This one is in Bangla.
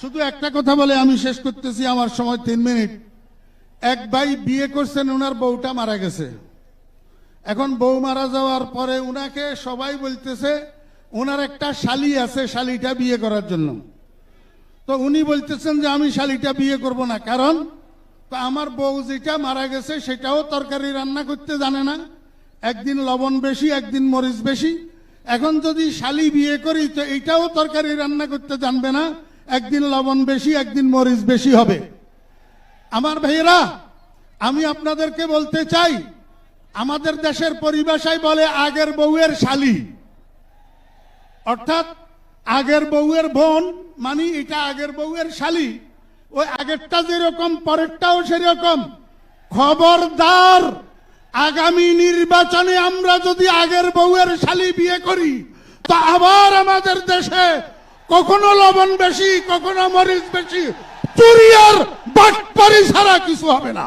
শুধু একটা কথা বলে আমি শেষ করতেছি আমার সময় তিন মিনিট। এক ভাই বিয়ে করছেন ওনার বউটা মারা গেছে। এখন বউ মারা যাওয়ার পরে উনাকে সবাই বলতেছে ওনার একটা শালি আছে, শালিটা বিয়ে করার জন্য। তো উনি বলতেছেন যে আমি শালিটা বিয়ে করব না। কারণ, তো আমার বউ যেটা মারা গেছে, সেটাও তরকারি রান্না করতে জানে না। একদিন লবণ বেশি, একদিন মরিচ বেশি। এখন যদি শালি বিয়ে করি, তো এটাও তরকারি রান্না করতে জানবে না। একদিন লবণ বেশি, একদিন মরিচ বেশি হবে। আমার ভাইয়েরা, আমি আপনাদেরকে বলতে চাই, আমাদের দেশের পরিভাষায় বলে আগের বউয়ের শালি। অর্থাৎ, আগের বউয়ের বোন মানে এটা আগের বউয়ের শালি। ওই আগেরটা যেরকম, পরেরটাও সেরকম। খবরদার, আগামী নির্বাচনে আমরা যদি আগের বউয়ের শালি বিয়ে করি, তো আবার আমাদের দেশে কখনো লবণ বেশি কখনো মরিচ বেশি। চুরি আর বাটপারি ছাড়া কিছু হবে না।